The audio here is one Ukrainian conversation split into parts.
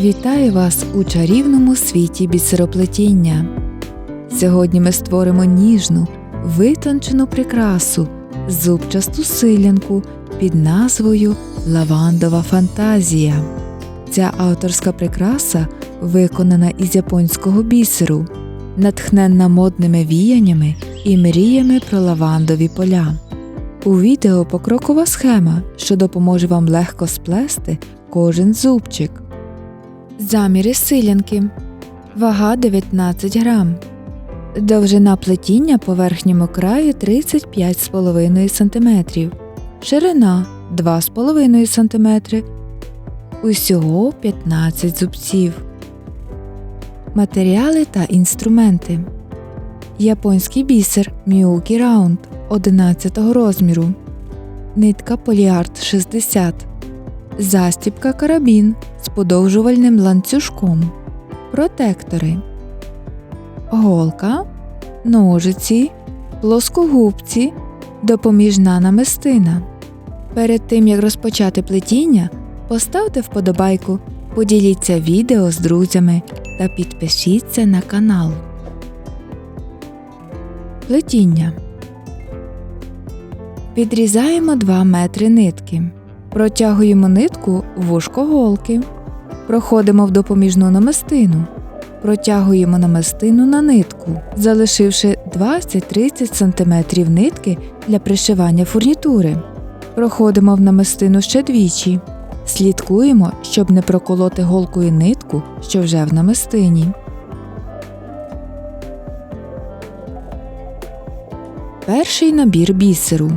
Вітаю вас у чарівному світі бісероплетіння. Сьогодні ми створимо ніжну, витончену прикрасу, зубчасту силянку під назвою Лавандова фантазія. Ця авторська прикраса виконана із японського бісеру, натхненна модними віяннями і мріями про лавандові поля. У відео покрокова схема, що допоможе вам легко сплести кожен зубчик. Заміри силянки. Вага 19 грам. Довжина плетіння по верхньому краю 35,5 см. Ширина 2,5 см. Усього 15 зубців. Матеріали та інструменти. Японський бісер Міукі Раунд 11 розміру. Нитка Поліарт 60. Застібка карабін з подовжувальним ланцюжком. Протектори. Голка. Ножиці. Плоскогубці. Допоміжна намистина. Перед тим як розпочати плетіння, поставте вподобайку, поділіться відео з друзями та підпишіться на канал. Плетіння. Відрізаємо 2 метри нитки. Протягуємо нитку в вушко голки. Проходимо в допоміжну намистину. Протягуємо намистину на нитку, залишивши 20-30 см нитки для пришивання фурнітури. Проходимо в намистину ще двічі. Слідкуємо, щоб не проколоти голкою нитку, що вже в намистині. Перший набір бісеру.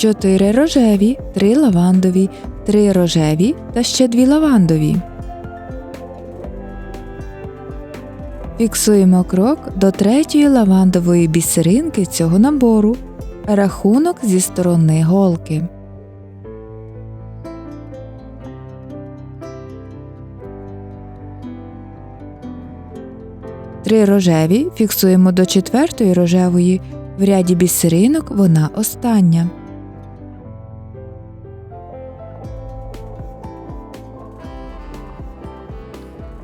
4 рожеві, 3 лавандові, 3 рожеві та ще 2 лавандові. Фіксуємо крок до третьої лавандової бісеринки цього набору. Рахунок зі сторони голки. Три рожеві фіксуємо до четвертої рожевої. В ряді бісеринок вона остання.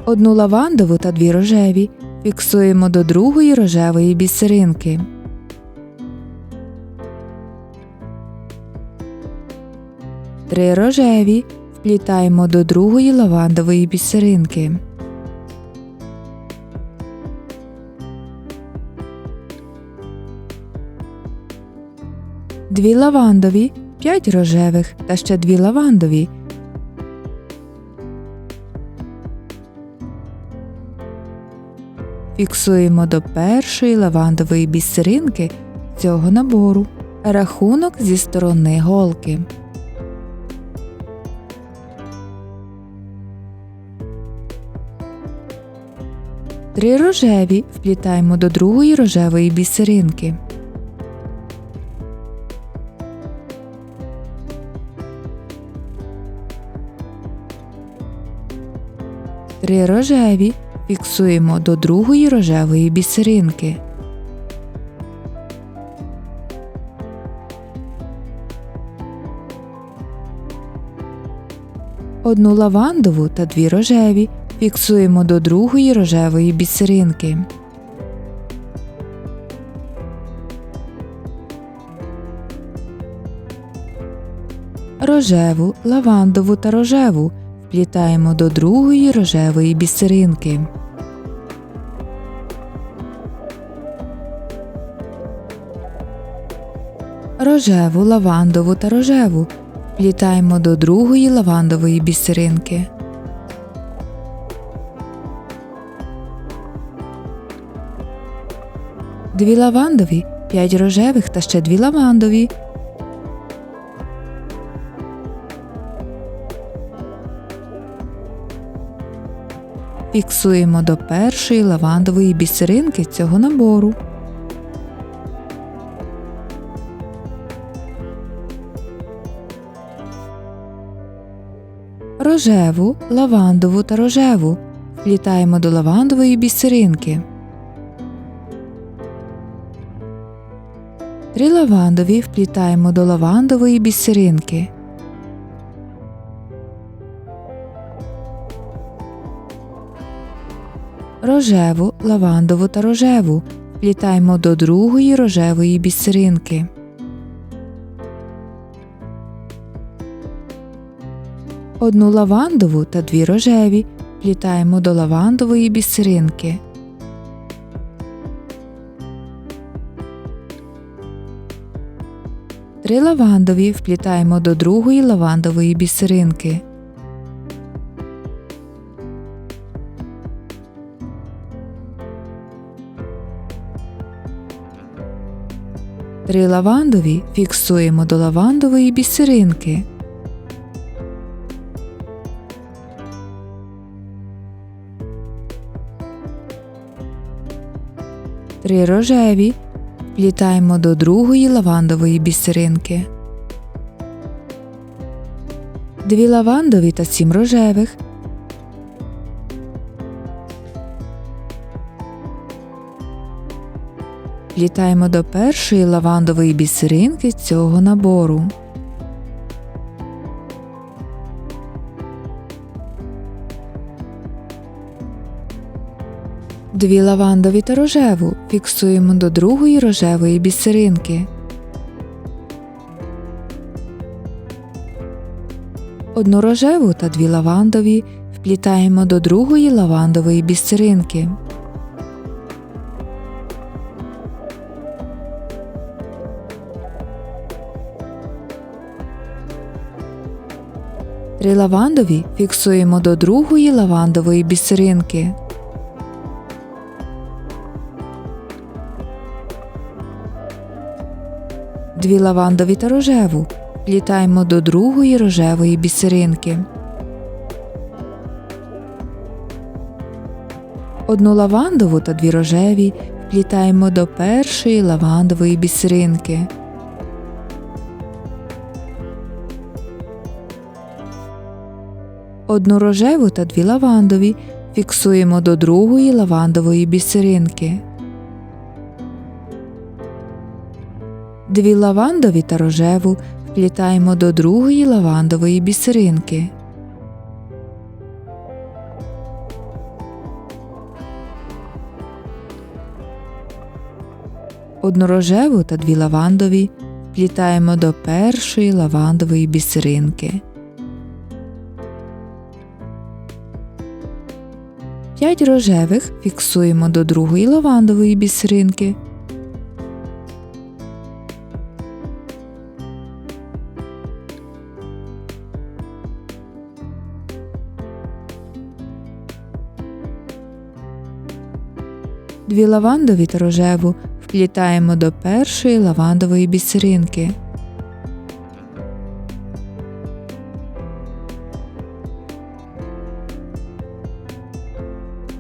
Одну лавандову та дві рожеві фіксуємо до другої рожевої бісеринки. Три рожеві вплітаємо до другої лавандової бісеринки. Дві лавандові, п'ять рожевих та ще дві лавандові Фіксуємо до першої лавандової бісеринки цього набору. Рахунок зі сторони голки. Три рожеві вплітаємо до другої рожевої бісеринки. Три рожеві фіксуємо до другої рожевої бісеринки. Одну лавандову та дві рожеві фіксуємо до другої рожевої бісеринки. Рожеву, лавандову та рожеву вплітаємо до другої рожевої бісеринки. Рожеву, лавандову та рожеву вплітаємо до другої лавандової бісеринки. Дві лавандові, п'ять рожевих та ще дві лавандові. Фіксуємо до першої лавандової бісеринки цього набору. Рожеву, лавандову та рожеву вплітаємо до лавандової бісеринки. Три лавандові вплітаємо до лавандової бісеринки. Рожеву, лавандову та рожеву. Вплітаємо до другої рожевої бісеринки. Одну лавандову та дві рожеві вплітаємо до лавандової бісеринки. Три лавандові вплітаємо до другої лавандової бісеринки. Три лавандові фіксуємо до лавандової бісеринки. Три рожеві вплітаємо до другої лавандової бісеринки. Дві лавандові та сім рожевих. Вплітаємо до першої лавандової бісеринки цього набору. Дві лавандові та рожеву фіксуємо до другої рожевої бісеринки. Одну рожеву та дві лавандові вплітаємо до другої лавандової бісеринки. Три лавандові фіксуємо до другої лавандової бісеринки. Дві лавандові та рожеву вплітаємо до другої рожевої бісеринки. Одну лавандову та дві рожеві вплітаємо до першої лавандової бісеринки. Одну рожеву та дві лавандові фіксуємо до другої лавандової бісеринки. Дві лавандові та рожеву вплітаємо до другої лавандової бісеринки. Одну рожеву та дві лавандові вплітаємо до першої лавандової бісеринки. П'ять рожевих фіксуємо до другої лавандової бісеринки. Дві лавандові та рожеву вплітаємо до першої лавандової бісеринки.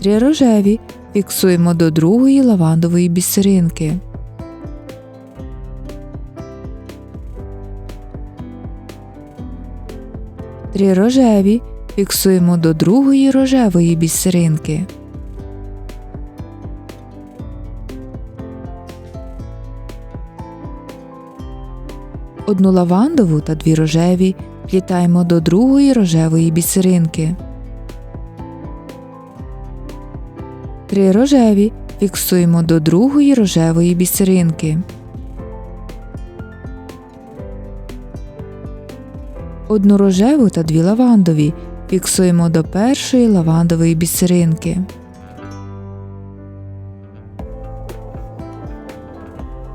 Три рожеві фіксуємо до другої лавандової бісеринки. Три рожеві фіксуємо до другої рожевої бісеринки. Одну лавандову та дві рожеві вплітаємо до другої рожевої бісеринки. Три рожеві фіксуємо до другої рожевої бісеринки. Одну рожеву та дві лавандові фіксуємо до першої лавандової бісеринки.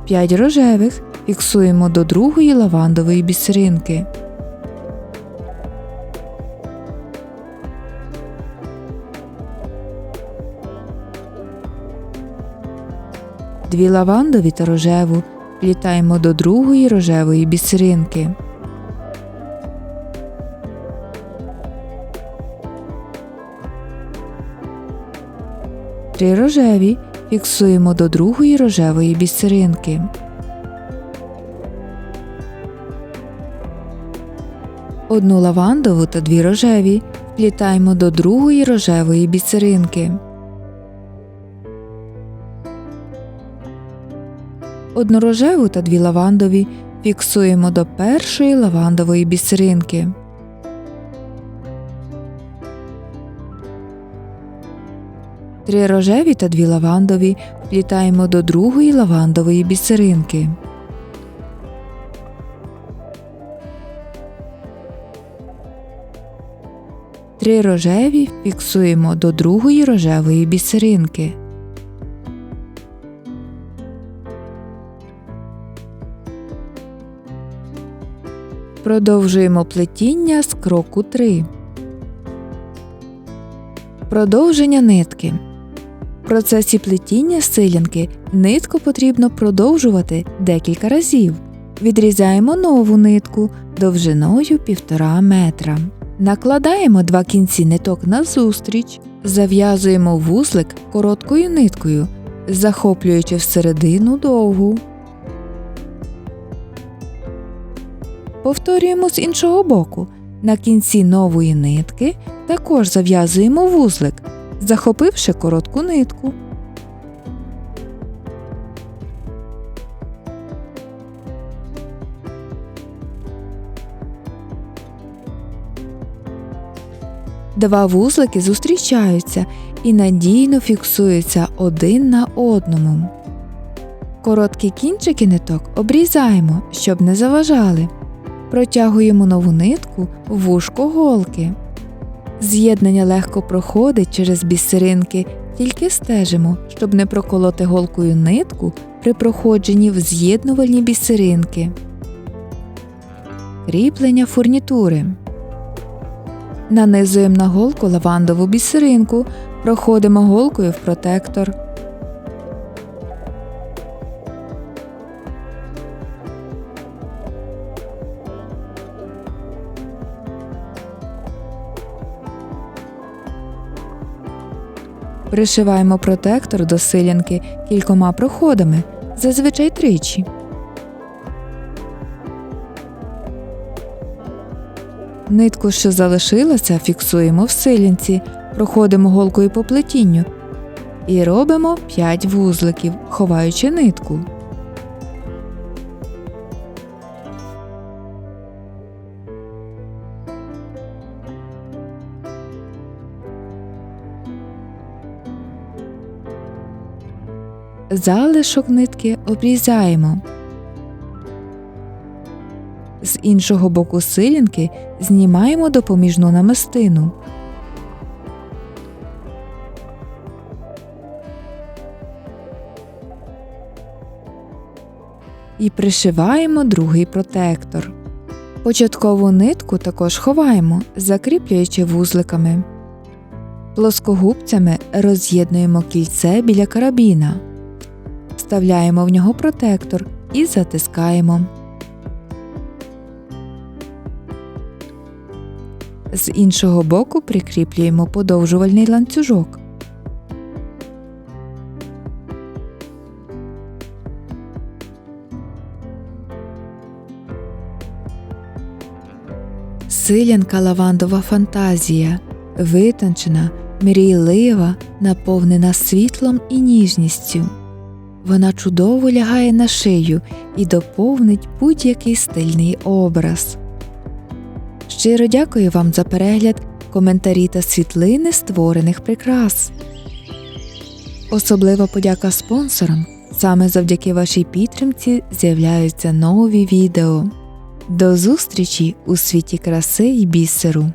П'ять рожевих фіксуємо до другої лавандової бісеринки. Дві лавандові та рожеву вплітаємо до другої рожевої бісеринки. Три рожеві фіксуємо до другої рожевої бісеринки. Одну лавандову та дві рожеві вплітаємо до другої рожевої бісеринки. Одну рожеву та дві лавандові фіксуємо до першої лавандової бісеринки. Три рожеві та дві лавандові вплітаємо до другої лавандової бісеринки. Три рожеві фіксуємо до другої рожевої бісеринки. Продовжуємо плетіння з кроку 3. Продовження нитки. В процесі плетіння силянки нитку потрібно продовжувати декілька разів. Відрізаємо нову нитку довжиною 1,5 метра. Накладаємо два кінці ниток назустріч, зав'язуємо вузлик короткою ниткою, захоплюючи всередину довгу. Повторюємо з іншого боку. На кінці нової нитки також зав'язуємо вузлик, захопивши коротку нитку. Два вузлики зустрічаються і надійно фіксуються один на одному. Короткі кінчики ниток обрізаємо, щоб не заважали. Протягуємо нову нитку в вушко голки. З'єднання легко проходить через бісеринки, тільки стежимо, щоб не проколоти голкою нитку при проходженні в з'єднувальні бісеринки. Кріплення фурнітури. Нанизуємо на голку лавандову бісеринку, проходимо голкою в протектор. Пришиваємо протектор до силянки кількома проходами, зазвичай тричі. Нитку, що залишилася, фіксуємо в силянці, проходимо голкою по плетінню і робимо 5 вузликів, ховаючи нитку. Залишок нитки обрізаємо. З іншого боку силінки знімаємо допоміжну намистину. І пришиваємо другий протектор. Початкову нитку також ховаємо, закріплюючи вузликами. Плоскогубцями роз'єднуємо кільце біля карабіна. Вставляємо в нього протектор і затискаємо. З іншого боку прикріплюємо подовжувальний ланцюжок. Силянка лавандова фантазія, витончена, мрійлива, наповнена світлом і ніжністю. Вона чудово лягає на шию і доповнить будь-який стильний образ. Щиро дякую вам за перегляд, коментарі та світлини створених прикрас. Особлива подяка спонсорам. Саме завдяки вашій підтримці з'являються нові відео. До зустрічі у світі краси й бісеру!